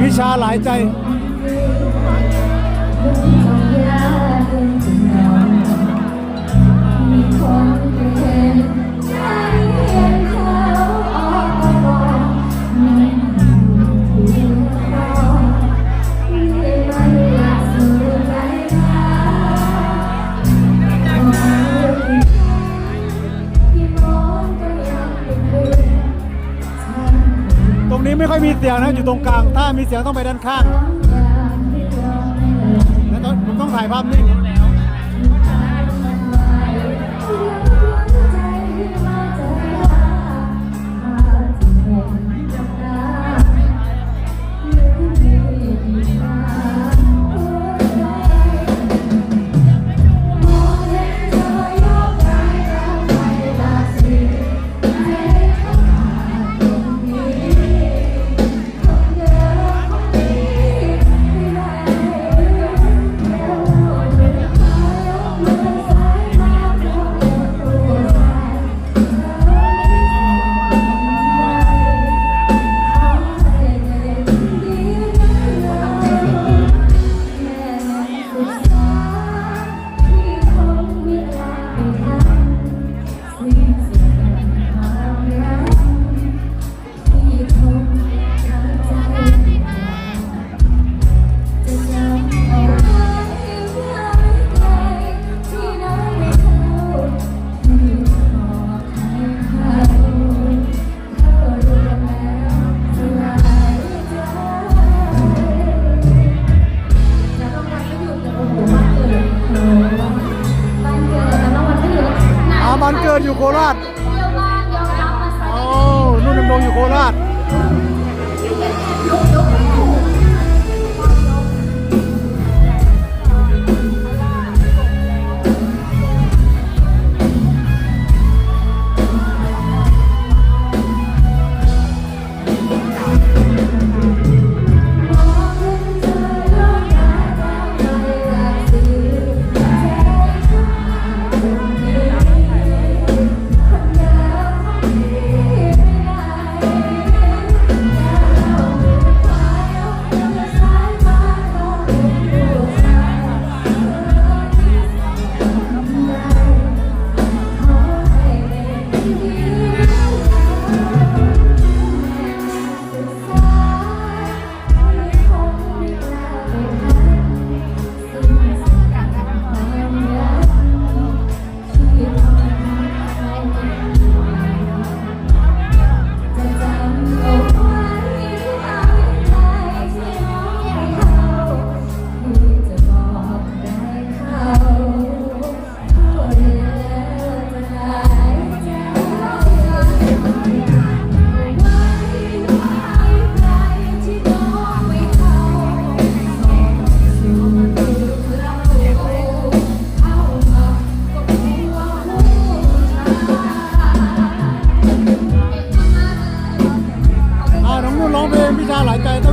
วิชาหลายใจ นี้ไม่ค่อยมีเสียงนะอยู่ตรงกลาง ถ้ามีเสียงต้องไปด้านข้างแล้วตองผมต้องถ่ายภาพนิ่ง อนเกิดอยู่โคราชโอ้นุ่นดำรงอยู่โคราช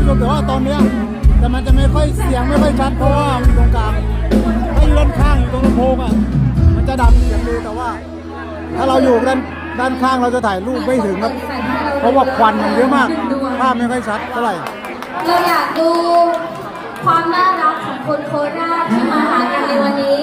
ชมแต่ว่าตอนเนี้ยแต่มันจะไม่ค่อยเสียงไม่ค่อยชัดเพราะว่ามันตรงกลางถ้าอยู่ด้านข้างอยู่ตรงลำโพงอะมันจะดังเสียงดีแต่ว่า ถ้าเราอยู่ด้านด้านข้างเราจะถ่ายรูปไม่ถึงครับ เพราะว่าควันมันเยอะมากภาพไม่ค่อยชัดเท่าไหร่เราอยากดูความน่ารักของคนโคราชที่มาหากันในวันนี้